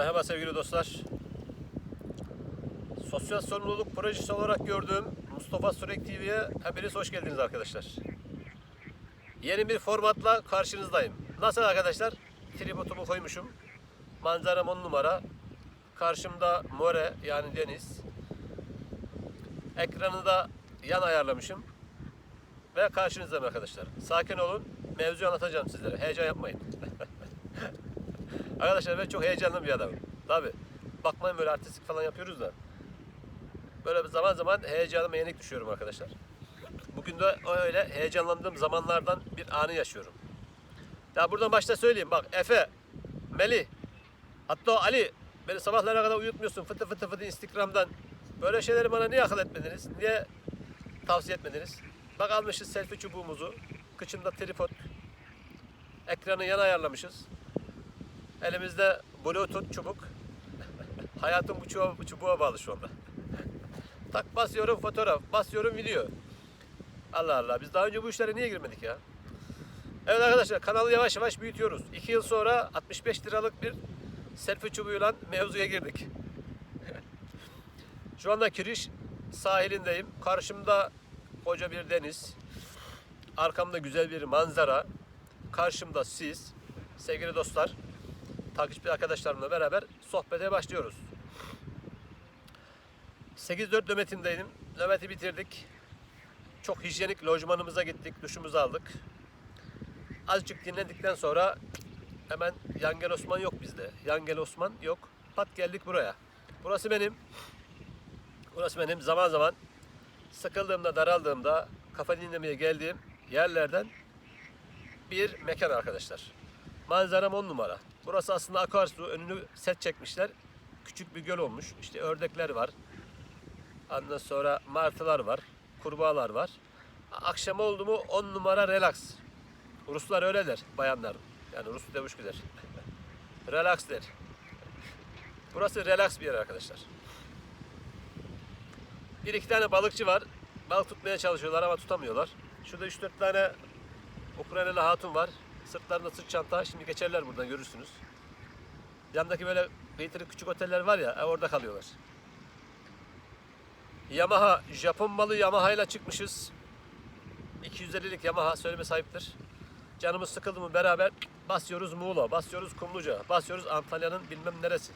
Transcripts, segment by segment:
Merhaba sevgili dostlar. Sosyal sorumluluk projesi olarak gördüğüm Mustafa Sürek TV'ye hepiniz hoş geldiniz arkadaşlar. Yeni bir formatla karşınızdayım. Nasıl arkadaşlar? Tripodumu koymuşum. Manzaram 10 numara. Karşımda more yani deniz. Ekranı da yan ayarlamışım. Ve karşınızdayım arkadaşlar. Sakin olun. Mevzuyu anlatacağım sizlere. Heyecan yapmayın. Arkadaşlar ben çok heyecanlı bir adamım. Tabi. Bakmayın böyle artistik falan yapıyoruz da. Böyle zaman zaman heyecanıma yenik düşüyorum arkadaşlar. Bugün de öyle heyecanlandığım zamanlardan bir anı yaşıyorum. Ya buradan başta söyleyeyim bak Efe, Melih, hatta Ali beni sabahlara kadar uyutmuyorsun fıtı fıtı fıtı Instagram'dan. Böyle şeyleri bana niye akıl etmediniz? Niye tavsiye etmediniz? Bak almışız selfie çubuğumuzu. Kıçında tripod. Ekranı yan ayarlamışız. Elimizde bluetooth çubuk. Hayatım bu çubuğa, bu çubuğa bağlı şu anda. tak basıyorum fotoğraf, basıyorum video. Allah Allah biz daha önce bu işlere niye girmedik ya? Evet arkadaşlar kanalı yavaş yavaş büyütüyoruz. 2 yıl sonra 65 liralık bir selfie çubuğuyla mevzuya girdik. Şu anda Kiriş sahilindeyim. Karşımda koca bir deniz. Arkamda güzel bir manzara. Karşımda siz. Sevgili dostlar takipçi arkadaşlarımla beraber sohbete başlıyoruz. 8-4 nöbetindeydim. Nöbeti bitirdik. Çok hijyenik lojmanımıza gittik. Duşumuzu aldık. Azıcık dinlendikten sonra hemen Yangel Osman yok bizde. Yangel Osman yok. Pat geldik buraya. Burası benim. Burası benim zaman zaman sıkıldığımda, daraldığımda kafa dinlemeye geldiğim yerlerden bir mekan arkadaşlar. Manzaram on numara. Burası aslında akarsu. Önünü set çekmişler. Küçük bir göl olmuş. İşte ördekler var. Ondan sonra martılar var. Kurbağalar var. Akşam oldu mu on numara relax. Ruslar öyle der bayanlar. Yani Rus demiş gider. relax der. Burası relax bir yer arkadaşlar. Bir iki tane balıkçı var. Balık tutmaya çalışıyorlar ama tutamıyorlar. Şurada 3-4 tane Ukraynalı hatun var. Sırtlarında sırt çanta. Şimdi geçerler buradan görürsünüz. Yandaki böyle kıytırık küçük oteller var ya orada kalıyorlar. Yamaha, Japon malı Yamaha ile çıkmışız. 250'lik Yamaha söyleme sahiptir. Canımız sıkıldı mı beraber basıyoruz Muğla, basıyoruz Kumluca, basıyoruz Antalya'nın bilmem neresi.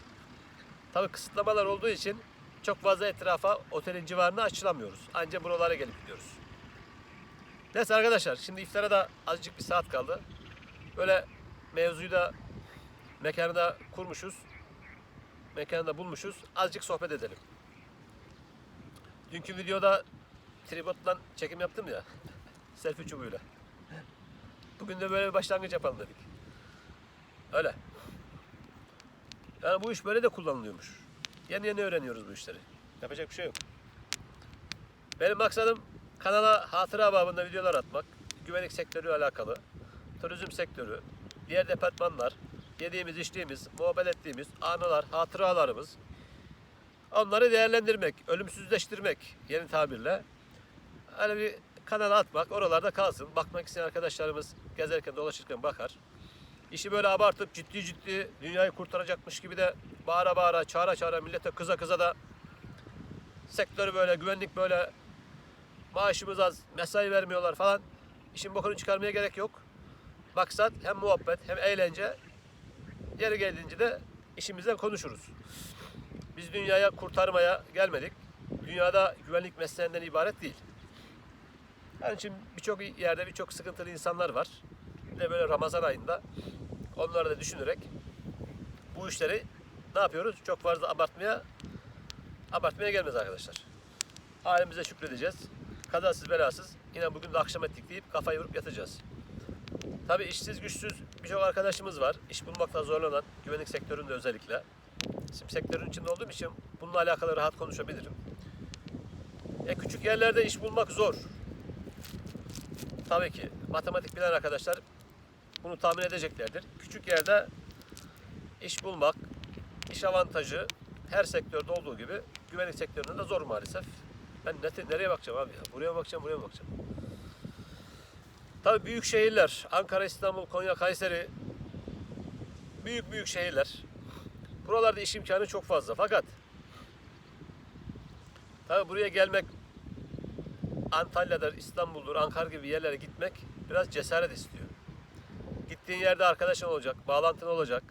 Tabii kısıtlamalar olduğu için çok fazla etrafa otelin civarına açılamıyoruz. Ancak buralara gelip gidiyoruz. Neyse arkadaşlar şimdi iftara da azıcık bir saat kaldı. Böyle mevzuyu da mekanı da kurmuşuz. Mekanı da bulmuşuz. Azıcık sohbet edelim. Dünkü videoda tripodla çekim yaptım ya. Selfie çubuğuyla. Bugün de böyle bir başlangıç yapalım dedik. Öyle. Yani bu iş böyle de kullanılıyormuş. Yeni yeni öğreniyoruz bu işleri. Yapacak bir şey yok. Benim maksadım kanala hatıra babında videolar atmak. Güvenlik sektörü alakalı. Turizm sektörü. Diğer departmanlar. Yediğimiz, içtiğimiz, muhabbet ettiğimiz anılar, hatıralarımız. Onları değerlendirmek, ölümsüzleştirmek yeni tabirle. Öyle bir kanala atmak, oralarda kalsın. Bakmak isteyen arkadaşlarımız gezerken, dolaşırken bakar. İşi böyle abartıp ciddi ciddi dünyayı kurtaracakmış gibi de bağıra bağıra, çağıra çağıra, millete kıza kıza da sektörü böyle, güvenlik böyle maaşımız az, mesai vermiyorlar falan. İşin bokunu çıkarmaya gerek yok. Maksat hem muhabbet hem eğlence. Yeri geldiğince de işimizden konuşuruz. Biz dünyaya kurtarmaya gelmedik. Dünyada güvenlik mesleğinden ibaret değil. Yani için birçok yerde birçok sıkıntılı insanlar var. Bir de böyle Ramazan ayında onları da düşünerek bu işleri ne yapıyoruz? Çok fazla abartmaya abartmaya gelmez arkadaşlar. Halimize şükredeceğiz. Kazasız belasız yine bugün de akşam ettik deyip kafayı vurup yatacağız. Tabii işsiz güçsüz birçok arkadaşımız var. İş bulmakta zorlanan güvenlik sektöründe özellikle. Şimdi sektörün içinde olduğum için bununla alakalı rahat konuşabilirim. E küçük yerlerde iş bulmak zor. Tabii ki matematik bilen arkadaşlar bunu tahmin edeceklerdir. Küçük yerde iş bulmak, iş avantajı her sektörde olduğu gibi güvenlik sektöründe de zor maalesef. Ben nereye bakacağım abi ya? Buraya bakacağım, buraya bakacağım? Tabii büyük şehirler, Ankara, İstanbul, Konya, Kayseri büyük büyük şehirler. Buralarda iş imkanı çok fazla. Fakat tabii buraya gelmek Antalya'dır, İstanbul'dur, Ankara gibi yerlere gitmek biraz cesaret istiyor. Gittiğin yerde arkadaşın olacak, bağlantın olacak.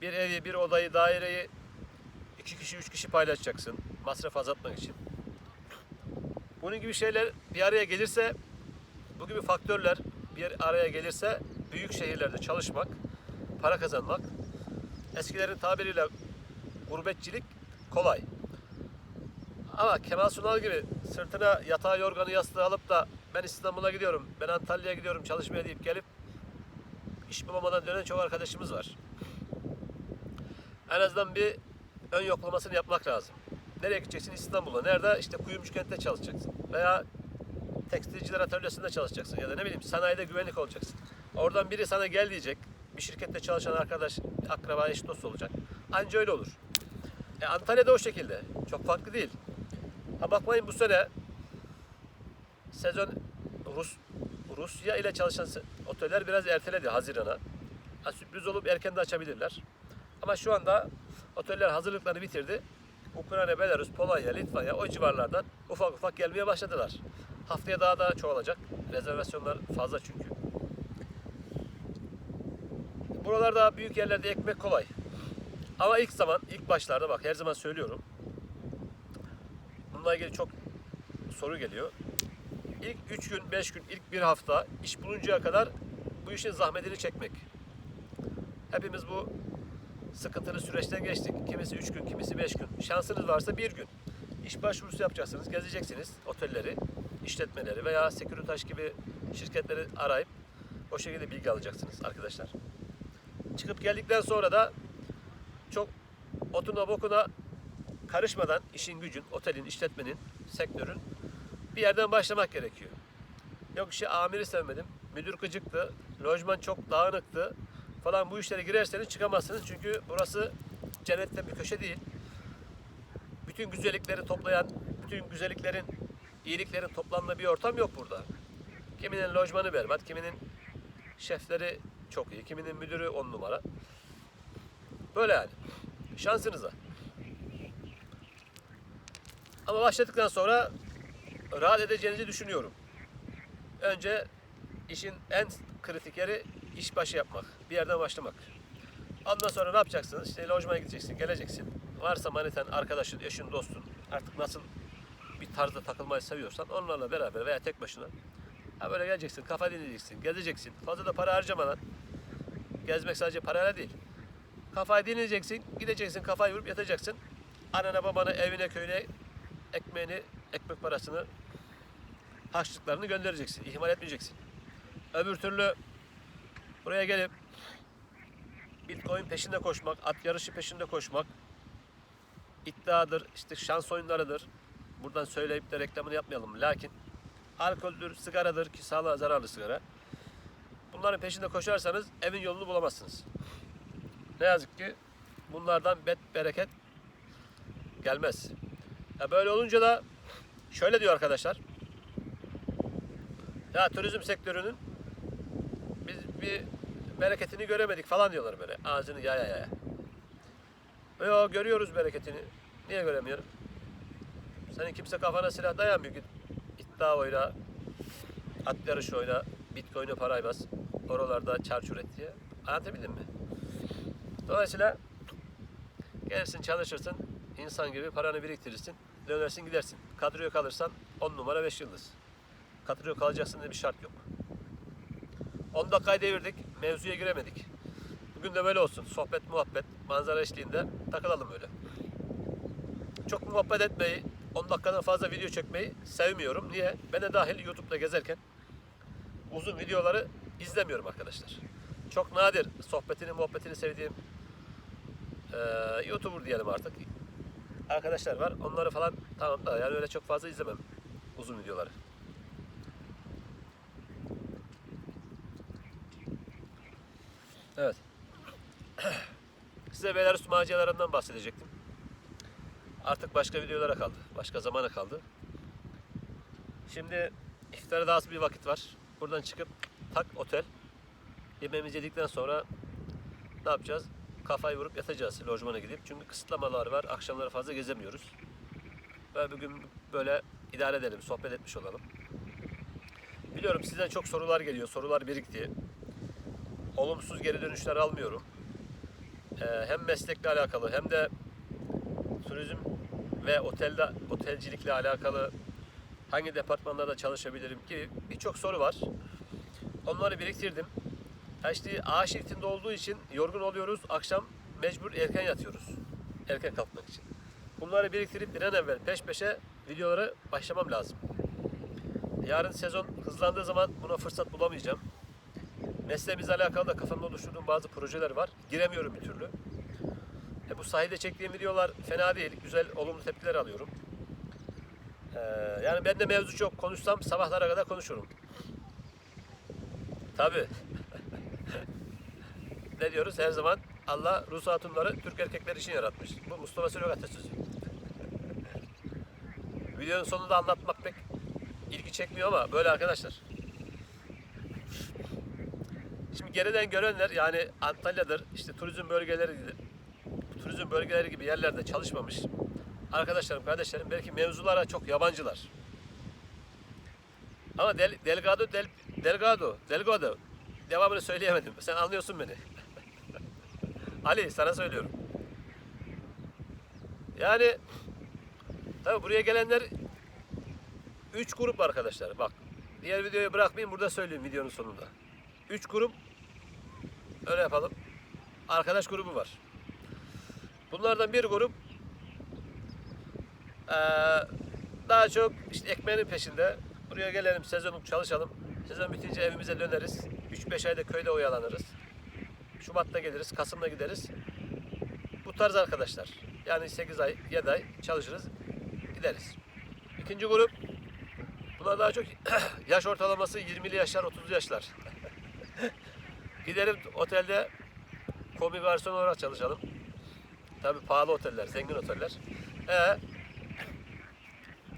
Bir evi, bir odayı, daireyi iki kişi, üç kişi paylaşacaksın. Masraf azaltmak için. Bunun gibi şeyler bir araya gelirse, bu gibi faktörler bir araya gelirse büyük şehirlerde çalışmak, para kazanmak, eskilerin tabiriyle gurbetçilik kolay. Ama Kemal Sunal gibi sırtına yatağı yorganı yastığı alıp da ben İstanbul'a gidiyorum, ben Antalya'ya gidiyorum çalışmaya deyip gelip iş bulamadan dönen çok arkadaşımız var. En azından bir ön yoklamasını yapmak lazım. Nereye gideceksin? İstanbul'a. Nerede? İşte Kuyumcu kentte çalışacaksın. Veya tekstilciler atölyesinde çalışacaksın. Ya da ne bileyim sanayide güvenlik olacaksın. Oradan biri sana gel diyecek. Bir şirkette çalışan arkadaş, akraba, eş dost olacak. Anca öyle olur. E, Antalya'da o şekilde. Çok farklı değil. Ha bakmayın bu sene sezon Rus Rusya ile çalışan oteller biraz erteledi Haziran'a. Ha, sürpriz olup erken de açabilirler. Ama şu anda oteller hazırlıklarını bitirdi. Ukrayna, Belarus, Polonya, Litvanya o civarlardan ufak ufak gelmeye başladılar. Haftaya daha da çoğalacak. Rezervasyonlar fazla çünkü. Buralarda büyük yerlerde ekmek kolay. Ama ilk zaman, ilk başlarda bak her zaman söylüyorum. Bununla ilgili çok soru geliyor. İlk 3 gün, 5 gün, ilk bir hafta iş buluncaya kadar bu işin zahmetini çekmek. Hepimiz bu sıkıntılı süreçten geçtik. Kimisi 3 gün, kimisi 5 gün. Şansınız varsa bir gün. İş başvurusu yapacaksınız, gezeceksiniz otelleri, işletmeleri veya Securitas gibi şirketleri arayıp o şekilde bilgi alacaksınız arkadaşlar. Çıkıp geldikten sonra da çok otuna bokuna karışmadan işin gücün, otelin, işletmenin, sektörün bir yerden başlamak gerekiyor. Yok işte amiri sevmedim, müdür gıcıktı, lojman çok dağınıktı falan bu işlere girerseniz çıkamazsınız. Çünkü burası cennetten bir köşe değil. Bütün güzellikleri toplayan, bütün güzelliklerin, iyiliklerin toplandığı bir ortam yok burada. Kiminin lojmanı berbat, kiminin şefleri çok iyi, kiminin müdürü on numara. Böyle yani. Şansınıza. Ama başladıktan sonra rahat edeceğinizi düşünüyorum. Önce işin en kritik yeri iş başı yapmak. Bir yerden başlamak. Ondan sonra ne yapacaksınız? İşte lojmana gideceksin, geleceksin. Varsa maniten, arkadaşın, eşin, dostun artık nasıl bir tarzda takılmayı seviyorsan onlarla beraber veya tek başına ha böyle geleceksin, kafa dinleyeceksin, gezeceksin. Fazla da para harcamadan gezmek sadece parayla değil. Kafayı dinleyeceksin, gideceksin, kafayı vurup yatacaksın. Anana, babana, evine, köyüne ekmeğini, ekmek parasını, harçlıklarını göndereceksin. ihmal etmeyeceksin. Öbür türlü buraya gelip Bitcoin peşinde koşmak, at yarışı peşinde koşmak, iddiadır, işte şans oyunlarıdır. Buradan söyleyip de reklamını yapmayalım. Lakin alkoldür, sigaradır ki sağlığa zararlı sigara. Bunların peşinde koşarsanız evin yolunu bulamazsınız. Ne yazık ki bunlardan bet bereket gelmez. Ya böyle olunca da şöyle diyor arkadaşlar. Ya turizm sektörünün biz bir bereketini göremedik falan diyorlar böyle. Ağzını yaya yaya. Yo görüyoruz bereketini. Niye göremiyorum? Senin kimse kafana silah dayanmıyor. Git iddia oyna, at yarışı oyna, bitcoin'e parayı bas. Oralarda çarçur et diye. Anlatabildim mi? Dolayısıyla gelirsin çalışırsın, insan gibi paranı biriktirirsin, dönersin gidersin. Kadroya kalırsan 10 numara 5 yıldız. Kadroya kalacaksın diye bir şart yok. 10 dakikayı devirdik, mevzuya giremedik. Bugün de böyle olsun. Sohbet, muhabbet, manzara eşliğinde takılalım öyle. Çok muhabbet etmeyi, 10 dakikadan fazla video çekmeyi sevmiyorum. Niye? Ben de dahil YouTube'da gezerken uzun videoları izlemiyorum arkadaşlar. Çok nadir sohbetini, muhabbetini sevdiğim eee YouTuber diyelim artık. Arkadaşlar var. Onları falan tamam da yani öyle çok fazla izlemem uzun videoları. Evet. Size Belarus maceralarından bahsedecektim. Artık başka videolara kaldı. Başka zamana kaldı. Şimdi iftara daha az bir vakit var. Buradan çıkıp tak otel. Yemeğimizi yedikten sonra ne yapacağız? kafayı vurup yatacağız lojmana gidip. Çünkü kısıtlamalar var. Akşamları fazla gezemiyoruz. Ve bugün böyle idare edelim, sohbet etmiş olalım. Biliyorum sizden çok sorular geliyor, sorular birikti. Olumsuz geri dönüşler almıyorum. Ee, hem meslekle alakalı hem de turizm ve otelde otelcilikle alakalı hangi departmanlarda çalışabilirim gibi birçok soru var. Onları biriktirdim. İşte A şeklinde olduğu için yorgun oluyoruz. Akşam mecbur erken yatıyoruz. Erken kalkmak için. Bunları biriktirip bir an evvel peş peşe videolara başlamam lazım. Yarın sezon hızlandığı zaman buna fırsat bulamayacağım. Mesleğimizle alakalı da kafamda oluşturduğum bazı projeler var. Giremiyorum bir türlü. Bu sahilde çektiğim videolar fena değil. Güzel, olumlu tepkiler alıyorum. Ee, yani ben de mevzu çok. Konuşsam sabahlara kadar konuşurum. Tabii. ne diyoruz? Her zaman Allah Rus hatunları Türk erkekleri için yaratmış. Bu Mustafa Süleyman atasözü. Videonun sonunda anlatmak pek ilgi çekmiyor ama böyle arkadaşlar. Şimdi geriden görenler yani Antalya'dır, işte turizm bölgeleridir, turizm bölgeleri gibi yerlerde çalışmamış arkadaşlarım, kardeşlerim belki mevzulara çok yabancılar. Ama Del, Delgado, Del, Delgado, Delgado devamını söyleyemedim. Sen anlıyorsun beni. Ali sana söylüyorum. Yani tabi buraya gelenler 3 grup arkadaşlar. Bak diğer videoyu bırakmayayım burada söyleyeyim videonun sonunda. 3 grup öyle yapalım. Arkadaş grubu var. Bunlardan bir grup daha çok işte ekmeğinin peşinde. Buraya gelelim, sezonluk çalışalım. Sezon bitince evimize döneriz. 3-5 ayda köyde oyalanırız. Şubat'ta geliriz, Kasım'da gideriz. Bu tarz arkadaşlar. Yani 8 ay, 7 ay çalışırız, gideriz. İkinci grup, bunlar daha çok yaş ortalaması 20'li yaşlar, 30'lu yaşlar. Gidelim otelde komi garson olarak çalışalım. Tabii pahalı oteller, zengin oteller. Ee,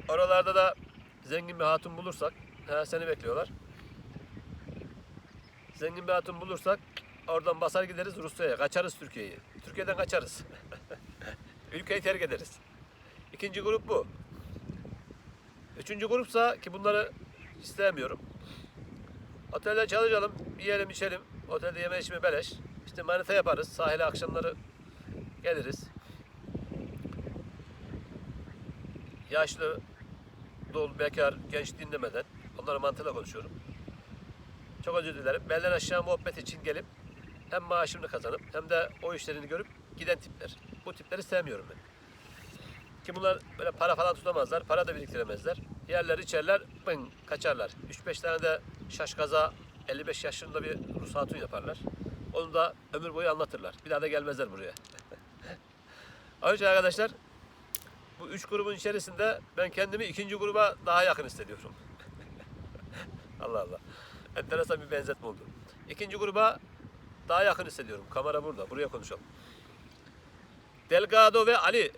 oralarda da zengin bir hatun bulursak, he, seni bekliyorlar. Zengin bir hatun bulursak oradan basar gideriz Rusya'ya, kaçarız Türkiye'yi. Türkiye'den kaçarız. Ülkeyi terk ederiz. İkinci grup bu. Üçüncü grupsa ki bunları istemiyorum. Otelde çalışalım, yiyelim içelim. Otelde yeme içme beleş. İşte manita yaparız. Sahile akşamları geliriz. Yaşlı, dul, bekar, genç dinlemeden onlara mantığıyla konuşuyorum. Çok özür dilerim. Belden aşağı muhabbet için gelip hem maaşını kazanıp hem de o işlerini görüp giden tipler. Bu tipleri sevmiyorum ben. Ki bunlar böyle para falan tutamazlar, para da biriktiremezler. Yerler içerler, pın kaçarlar. 3-5 tane de şaş kaza 55 yaşında bir Rus yaparlar. Onu da ömür boyu anlatırlar. Bir daha da gelmezler buraya. Yüzden arkadaşlar bu üç grubun içerisinde ben kendimi ikinci gruba daha yakın hissediyorum. Allah Allah. Enteresan bir benzetme oldu. İkinci gruba daha yakın hissediyorum. Kamera burada. Buraya konuşalım. Delgado ve Ali.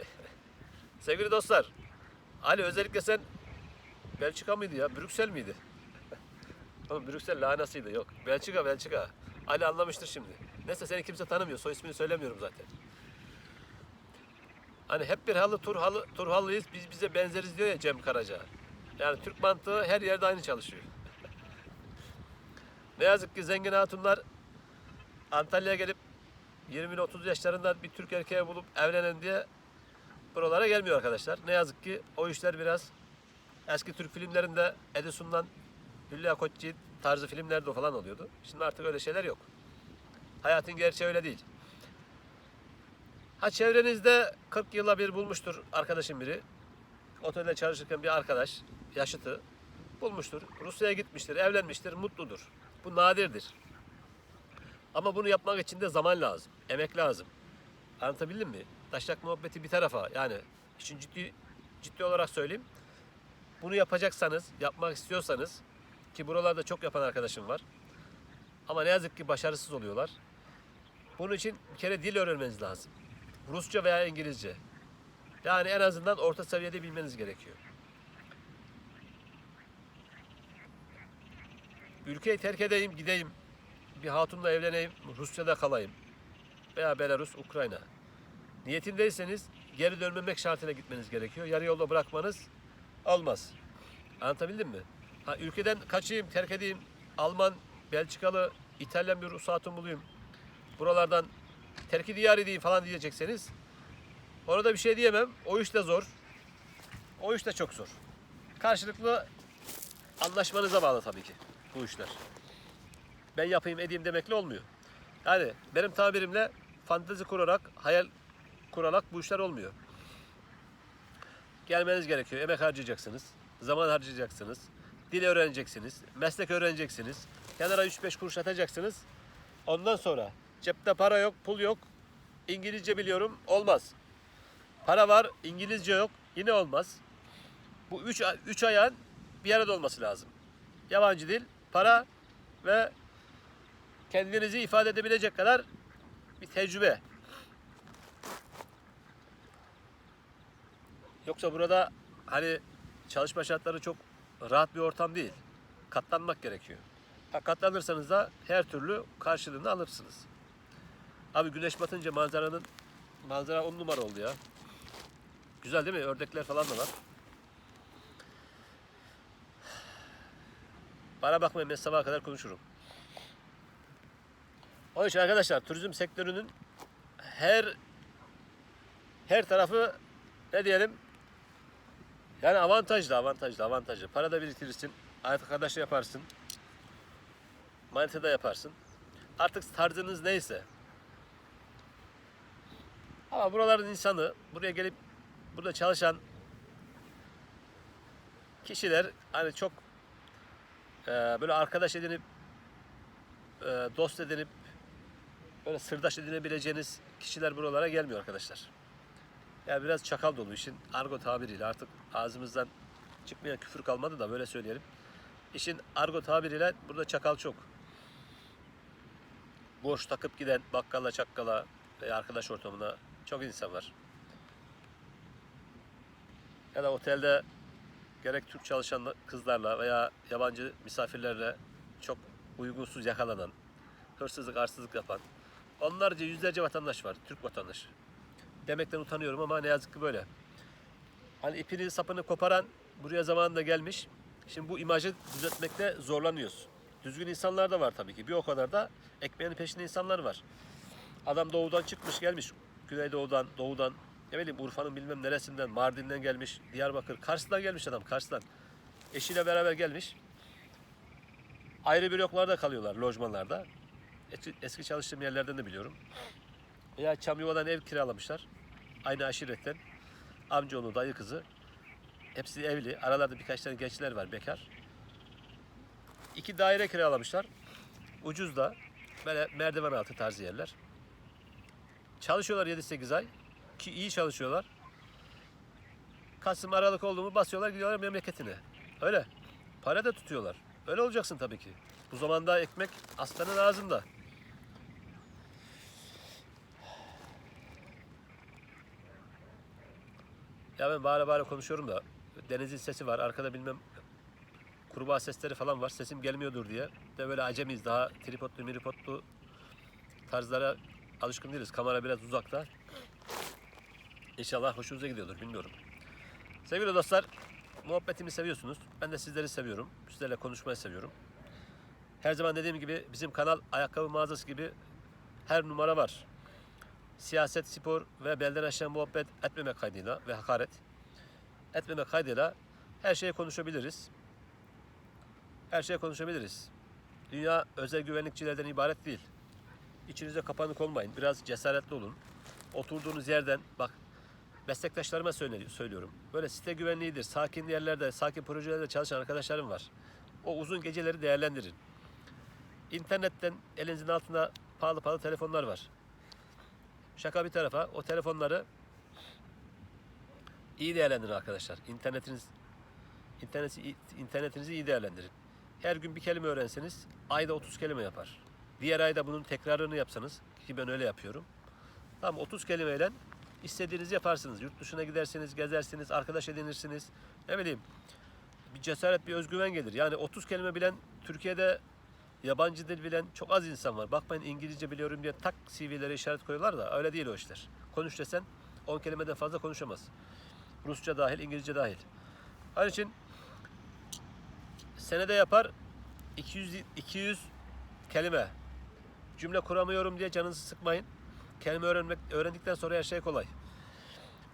Sevgili dostlar. Ali özellikle sen Belçika mıydı ya? Brüksel miydi? Oğlum Brüksel lahanasıydı. Yok. Belçika, Belçika. Ali anlamıştır şimdi. Neyse seni kimse tanımıyor. Soy ismini söylemiyorum zaten. Hani hep bir halı Turhalı, Turhallıyız. Biz bize benzeriz diyor ya Cem Karaca. Yani Türk mantığı her yerde aynı çalışıyor. ne yazık ki zengin hatunlar Antalya'ya gelip 20-30 yaşlarında bir Türk erkeği bulup evlenen diye buralara gelmiyor arkadaşlar. Ne yazık ki o işler biraz eski Türk filmlerinde Edison'dan Hülya Koçyiğit tarzı filmlerde falan oluyordu. Şimdi artık öyle şeyler yok. Hayatın gerçeği öyle değil. Ha çevrenizde 40 yıla bir bulmuştur arkadaşım biri. Otelde çalışırken bir arkadaş, yaşıtı bulmuştur. Rusya'ya gitmiştir, evlenmiştir, mutludur. Bu nadirdir. Ama bunu yapmak için de zaman lazım, emek lazım. Anlatabildim mi? Taşlak muhabbeti bir tarafa yani işin ciddi, ciddi olarak söyleyeyim. Bunu yapacaksanız, yapmak istiyorsanız ki buralarda çok yapan arkadaşım var. Ama ne yazık ki başarısız oluyorlar. Bunun için bir kere dil öğrenmeniz lazım. Rusça veya İngilizce. Yani en azından orta seviyede bilmeniz gerekiyor. Ülkeyi terk edeyim, gideyim. Bir hatunla evleneyim, Rusya'da kalayım. veya Belarus, Ukrayna. Niyetindeyseniz geri dönmemek şartıyla gitmeniz gerekiyor. Yarı yolda bırakmanız olmaz. Anlatabildim mi? Ha, ülkeden kaçayım, terk edeyim, Alman, Belçikalı, İtalyan bir ruhsatım bulayım. Buralardan terki diyar edeyim falan diyecekseniz ona da bir şey diyemem. O iş de zor. O iş de çok zor. Karşılıklı anlaşmanıza bağlı tabii ki bu işler. Ben yapayım edeyim demekle olmuyor. Yani benim tabirimle fantezi kurarak, hayal kurarak bu işler olmuyor. Gelmeniz gerekiyor. Emek harcayacaksınız. Zaman harcayacaksınız. Dil öğreneceksiniz. Meslek öğreneceksiniz. Kenara 3-5 kuruş atacaksınız. Ondan sonra cepte para yok, pul yok. İngilizce biliyorum. Olmaz. Para var, İngilizce yok. Yine olmaz. Bu üç, üç ayağın bir arada olması lazım. Yabancı dil, para ve kendinizi ifade edebilecek kadar bir tecrübe. Yoksa burada hani çalışma şartları çok rahat bir ortam değil. Katlanmak gerekiyor. Katlanırsanız da her türlü karşılığını alırsınız. Abi güneş batınca manzaranın manzara on numara oldu ya. Güzel değil mi? Ördekler falan da var. Bana bakmayın ben sabaha kadar konuşurum. Onun için arkadaşlar turizm sektörünün her her tarafı ne diyelim yani avantajlı, avantajlı, avantajlı. Para da biriktirirsin, arkadaş yaparsın, manita da yaparsın. Artık tarzınız neyse. Ama buraların insanı, buraya gelip burada çalışan kişiler hani çok e, böyle arkadaş edinip e, dost edinip böyle sırdaş edinebileceğiniz kişiler buralara gelmiyor arkadaşlar. Yani biraz çakal dolu işin argo tabiriyle artık ağzımızdan çıkmayan küfür kalmadı da böyle söyleyelim. İşin argo tabiriyle burada çakal çok. Boş takıp giden bakkala çakkala arkadaş ortamına çok insan var. Ya da otelde gerek Türk çalışan kızlarla veya yabancı misafirlerle çok uygunsuz yakalanan, hırsızlık, arsızlık yapan, onlarca yüzlerce vatandaş var, Türk vatandaşı. Demekten utanıyorum ama ne yazık ki böyle. Hani ipini sapını koparan buraya zamanında gelmiş. Şimdi bu imajı düzeltmekte zorlanıyoruz. Düzgün insanlar da var tabii ki. Bir o kadar da ekmeğinin peşinde insanlar var. Adam doğudan çıkmış gelmiş. Güneydoğudan, doğudan, ne bileyim Urfa'nın bilmem neresinden, Mardin'den gelmiş, Diyarbakır, Kars'tan gelmiş adam, Kars'tan. Eşiyle beraber gelmiş. Ayrı bir yoklarda kalıyorlar, lojmanlarda. Eski, eski çalıştığım yerlerden de biliyorum. Veya Çamyuva'dan ev kiralamışlar. Aynı aşiretten. Amcaoğlu, dayı kızı. Hepsi evli. Aralarda birkaç tane gençler var bekar. İki daire kiralamışlar. Ucuz da. Böyle merdiven altı tarzı yerler. Çalışıyorlar 7-8 ay. Ki iyi çalışıyorlar. Kasım Aralık oldu mu basıyorlar gidiyorlar memleketine. Öyle. Para da tutuyorlar. Öyle olacaksın tabii ki. Bu zamanda ekmek aslanın ağzında. Ya ben bağıra bağıra konuşuyorum da denizin sesi var. Arkada bilmem kurbağa sesleri falan var. Sesim gelmiyordur diye. De böyle acemiyiz. Daha tripodlu miripodlu tarzlara alışkın değiliz. Kamera biraz uzakta. İnşallah hoşunuza gidiyordur. Bilmiyorum. Sevgili dostlar, muhabbetimi seviyorsunuz. Ben de sizleri seviyorum. Sizlerle konuşmayı seviyorum. Her zaman dediğim gibi bizim kanal ayakkabı mağazası gibi her numara var. Siyaset, spor ve belden aşağı muhabbet etmemek kaydıyla ve hakaret etmemek kaydıyla her şeyi konuşabiliriz. Her şeyi konuşabiliriz. Dünya özel güvenlikçilerden ibaret değil. İçinize kapanık olmayın. Biraz cesaretli olun. Oturduğunuz yerden bak meslektaşlarıma söylüyorum. Böyle site güvenliğidir. Sakin yerlerde, sakin projelerde çalışan arkadaşlarım var. O uzun geceleri değerlendirin. İnternetten elinizin altında pahalı pahalı telefonlar var. Şaka bir tarafa o telefonları iyi değerlendirin arkadaşlar. İnternetiniz interneti, internetinizi iyi değerlendirin. Her gün bir kelime öğrenseniz ayda 30 kelime yapar. Diğer ayda bunun tekrarını yapsanız ki ben öyle yapıyorum. Tamam 30 kelimeyle istediğinizi yaparsınız. Yurt dışına gidersiniz, gezersiniz, arkadaş edinirsiniz. Ne bileyim bir cesaret, bir özgüven gelir. Yani 30 kelime bilen Türkiye'de yabancı dil bilen çok az insan var. Bakmayın İngilizce biliyorum diye tak CV'lere işaret koyuyorlar da öyle değil o işler. Konuş desen 10 kelimeden fazla konuşamaz. Rusça dahil, İngilizce dahil. Onun için senede yapar 200 200 kelime. Cümle kuramıyorum diye canınızı sıkmayın. Kelime öğrenmek öğrendikten sonra her şey kolay.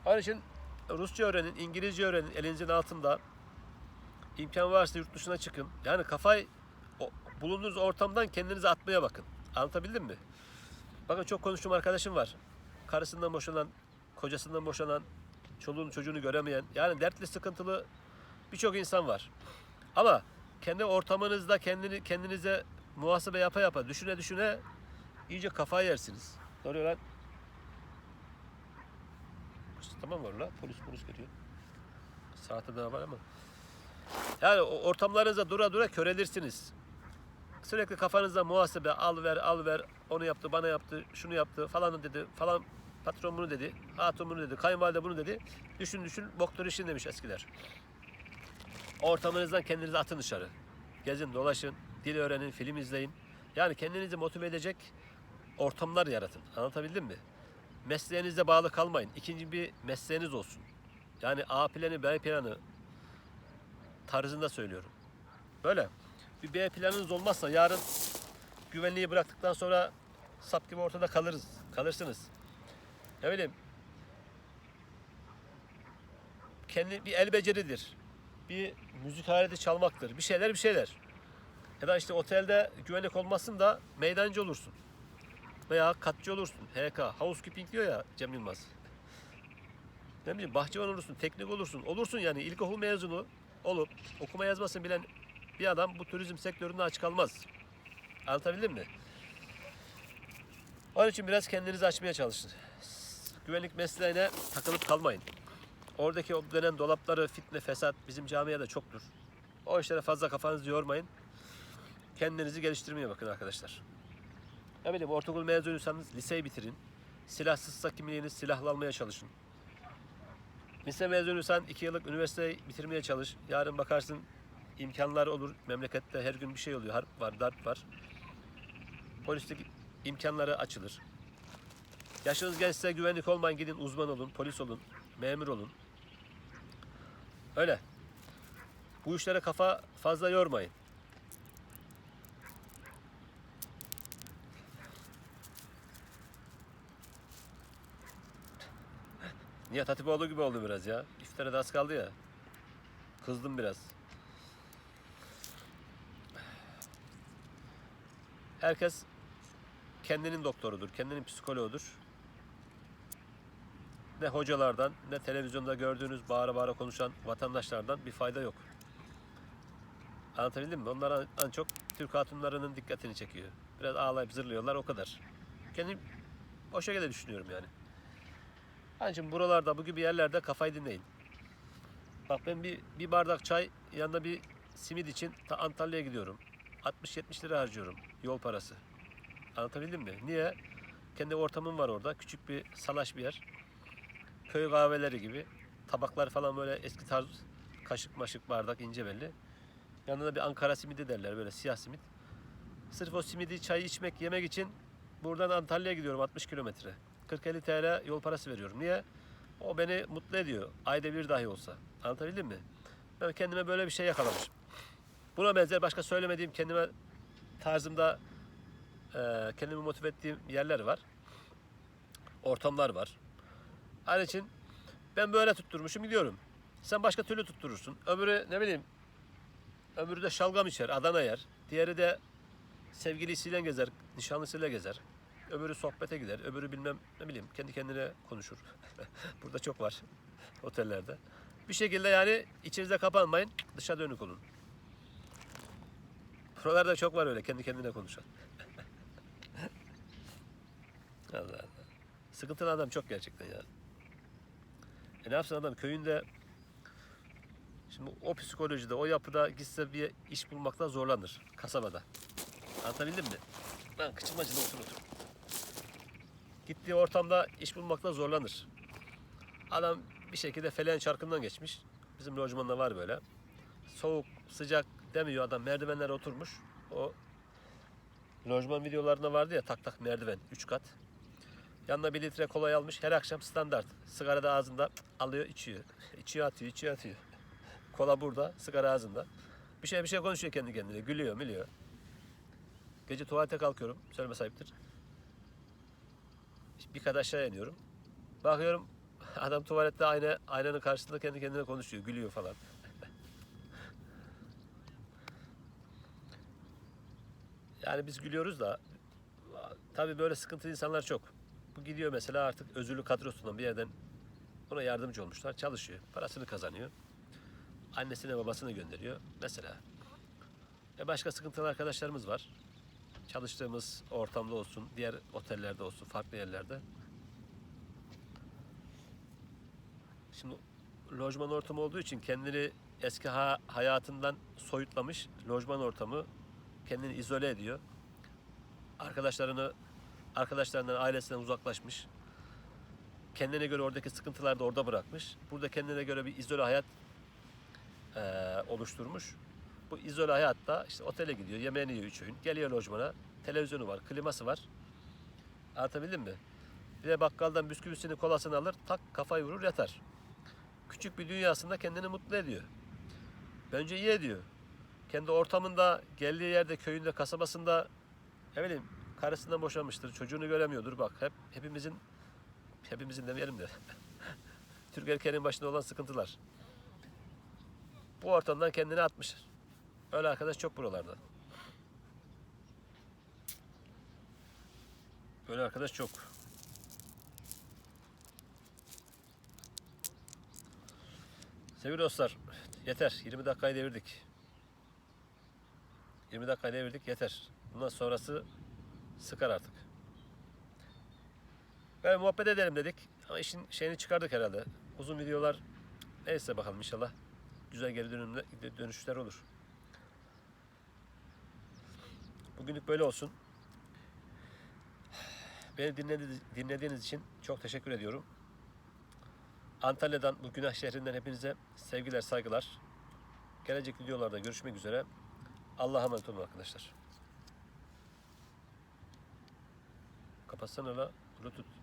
Onun için Rusça öğrenin, İngilizce öğrenin elinizin altında. İmkan varsa yurt dışına çıkın. Yani kafayı o- bulunduğunuz ortamdan kendinizi atmaya bakın. Anlatabildim mi? Bakın çok konuştuğum arkadaşım var. Karısından boşanan, kocasından boşanan, çoluğunu çocuğunu göremeyen, yani dertli sıkıntılı birçok insan var. Ama kendi ortamınızda kendini kendinize muhasebe yapa yapa, düşüne düşüne iyice kafayı yersiniz. Ne oluyor lan? Tamam var la, polis polis geliyor. Saate daha var ama. Yani ortamlarınızda dura dura körelirsiniz. Sürekli kafanızda muhasebe al ver al ver onu yaptı bana yaptı şunu yaptı falan dedi falan patron bunu dedi hatun bunu dedi kayınvalide bunu dedi düşün düşün boktur işin demiş eskiler. Ortamınızdan kendinizi atın dışarı. Gezin dolaşın dil öğrenin film izleyin. Yani kendinizi motive edecek ortamlar yaratın. Anlatabildim mi? Mesleğinize bağlı kalmayın. İkinci bir mesleğiniz olsun. Yani A planı B planı tarzında söylüyorum. Böyle. Bir B planınız olmazsa yarın güvenliği bıraktıktan sonra sap gibi ortada kalırız. Kalırsınız. Ne bileyim. Kendi bir el beceridir. Bir müzik aleti çalmaktır. Bir şeyler bir şeyler. Ya da işte otelde güvenlik olmasın da meydancı olursun. Veya katçı olursun. HK. Housekeeping diyor ya Cem Yılmaz. Ne bileyim bahçıvan olursun, teknik olursun. Olursun yani ilkokul mezunu olup okuma yazmasını bilen bir adam bu turizm sektöründe aç kalmaz. Anlatabildim mi? Onun için biraz kendinizi açmaya çalışın. Güvenlik mesleğine takılıp kalmayın. Oradaki o dönem dolapları, fitne, fesat bizim camiada çoktur. O işlere fazla kafanızı yormayın. Kendinizi geliştirmeye bakın arkadaşlar. Ne bileyim ortaokul mezunuysanız liseyi bitirin. Silahsızsa kimliğiniz silahlı almaya çalışın. Lise mezunuysan iki yıllık üniversiteyi bitirmeye çalış. Yarın bakarsın imkanlar olur. Memlekette her gün bir şey oluyor. Harp var, darp var. Polislik imkanları açılır. Yaşınız gençse güvenlik olmayın gidin uzman olun, polis olun, memur olun. Öyle. Bu işlere kafa fazla yormayın. Nihat Hatipoğlu gibi oldu biraz ya. İftara da az kaldı ya. Kızdım biraz. Herkes kendinin doktorudur, kendinin psikoloğudur. Ne hocalardan, ne televizyonda gördüğünüz bağıra bağıra konuşan vatandaşlardan bir fayda yok. Anlatabildim mi? Onlar en çok Türk hatunlarının dikkatini çekiyor. Biraz ağlayıp zırlıyorlar o kadar. Kendim o şekilde düşünüyorum yani. Hani şimdi buralarda bu gibi yerlerde kafayı dinleyin. Bak ben bir, bir bardak çay yanında bir simit için ta Antalya'ya gidiyorum. 60-70 lira harcıyorum yol parası. Anlatabildim mi? Niye? Kendi ortamım var orada. Küçük bir salaş bir yer. Köy kahveleri gibi. Tabaklar falan böyle eski tarz kaşık maşık bardak ince belli. Yanında bir Ankara simidi derler böyle siyah simit. Sırf o simidi çayı içmek yemek için buradan Antalya'ya gidiyorum 60 kilometre. 40-50 TL yol parası veriyorum. Niye? O beni mutlu ediyor. Ayda bir dahi olsa. Anlatabildim mi? Ben kendime böyle bir şey yakalamışım. Buna benzer başka söylemediğim kendime tarzımda eee kendimi motive ettiğim yerler var. Ortamlar var. Onun için ben böyle tutturmuşum gidiyorum. Sen başka türlü tutturursun. Öbürü ne bileyim öbürü de şalgam içer, Adana yer. Diğeri de sevgilisiyle gezer, nişanlısıyla gezer. Öbürü sohbete gider, öbürü bilmem ne bileyim kendi kendine konuşur. Burada çok var otellerde. Bir şekilde yani içinizde kapanmayın, dışa dönük olun. Buralarda çok var öyle kendi kendine konuşan. Allah Allah. Sıkıntılı adam çok gerçekten ya. E ne yapsın adam köyünde şimdi o psikolojide, o yapıda gitse bir iş bulmakta zorlanır kasabada. Anlatabildim mi? Lan kıçım acıdı otur otur. Gittiği ortamda iş bulmakta zorlanır. Adam bir şekilde feleğin çarkından geçmiş. Bizim lojmanda var böyle. Soğuk, sıcak demiyor adam merdivenlere oturmuş. O lojman videolarında vardı ya tak tak merdiven 3 kat. Yanına bir litre kolayı almış her akşam standart. Sigara da ağzında alıyor içiyor. İçiyor atıyor içiyor atıyor. Kola burada sigara ağzında. Bir şey bir şey konuşuyor kendi kendine gülüyor mülüyor. Gece tuvalete kalkıyorum söyleme sahiptir. Bir aşağı iniyorum. Bakıyorum adam tuvalette ayna, aynanın karşısında kendi kendine konuşuyor gülüyor falan. Yani biz gülüyoruz da tabii böyle sıkıntılı insanlar çok. Bu gidiyor mesela artık özürlü kadrosundan bir yerden ona yardımcı olmuşlar. Çalışıyor. Parasını kazanıyor. Annesine babasını gönderiyor. Mesela. Ve başka sıkıntılı arkadaşlarımız var. Çalıştığımız ortamda olsun, diğer otellerde olsun, farklı yerlerde. Şimdi lojman ortamı olduğu için kendini eski ha- hayatından soyutlamış lojman ortamı kendini izole ediyor. Arkadaşlarını arkadaşlarından, ailesinden uzaklaşmış. Kendine göre oradaki sıkıntıları da orada bırakmış. Burada kendine göre bir izole hayat eee, oluşturmuş. Bu izole hayatta işte otele gidiyor, yemeğini yiyor üç öğün. Geliyor lojmana, televizyonu var, kliması var. Anlatabildim mi? Bir de bakkaldan bisküvisini, kolasını alır, tak kafayı vurur yatar. Küçük bir dünyasında kendini mutlu ediyor. Bence iyi ediyor. Kendi ortamında, geldiği yerde, köyünde, kasabasında ne bileyim karısından boşanmıştır, çocuğunu göremiyordur. Bak hep hepimizin hepimizin demeyelim de Türk erkeğinin başında olan sıkıntılar. Bu ortamdan kendini atmış. Öyle arkadaş çok buralarda. Böyle arkadaş çok. Sevgili dostlar, yeter. 20 dakikayı devirdik. 20 dakikayı devirdik, yeter. Bundan sonrası sıkar artık. Böyle muhabbet edelim dedik. Ama işin şeyini çıkardık herhalde. Uzun videolar neyse bakalım inşallah. Güzel geri dönümle, dönüşler olur. Bugünlük böyle olsun. Beni dinledi- dinlediğiniz için çok teşekkür ediyorum. Antalya'dan, bu günah şehrinden hepinize sevgiler, saygılar. Gelecek videolarda görüşmek üzere. Allah'a emanet olun arkadaşlar. Kapatsana la. Bluetooth.